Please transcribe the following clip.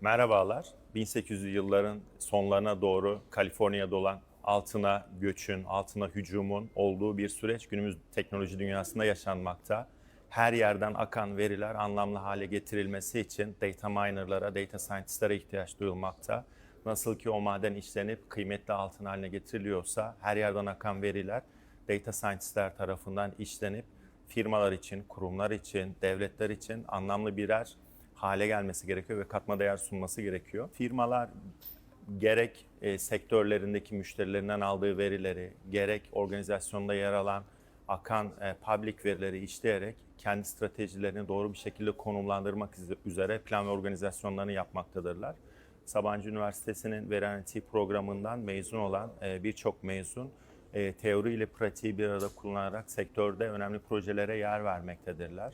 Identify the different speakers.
Speaker 1: Merhabalar. 1800'lü yılların sonlarına doğru Kaliforniya'da olan altına göçün, altına hücumun olduğu bir süreç günümüz teknoloji dünyasında yaşanmakta. Her yerden akan veriler anlamlı hale getirilmesi için data minerlara, data scientistlere ihtiyaç duyulmakta. Nasıl ki o maden işlenip kıymetli altın haline getiriliyorsa her yerden akan veriler data scientistler tarafından işlenip firmalar için, kurumlar için, devletler için anlamlı birer hale gelmesi gerekiyor ve katma değer sunması gerekiyor. Firmalar gerek e, sektörlerindeki müşterilerinden aldığı verileri, gerek organizasyonda yer alan akan e, public verileri işleyerek kendi stratejilerini doğru bir şekilde konumlandırmak üze- üzere plan ve organizasyonlarını yapmaktadırlar. Sabancı Üniversitesi'nin veri analitiği programından mezun olan e, birçok mezun e, teori ile pratiği bir arada kullanarak sektörde önemli projelere yer vermektedirler.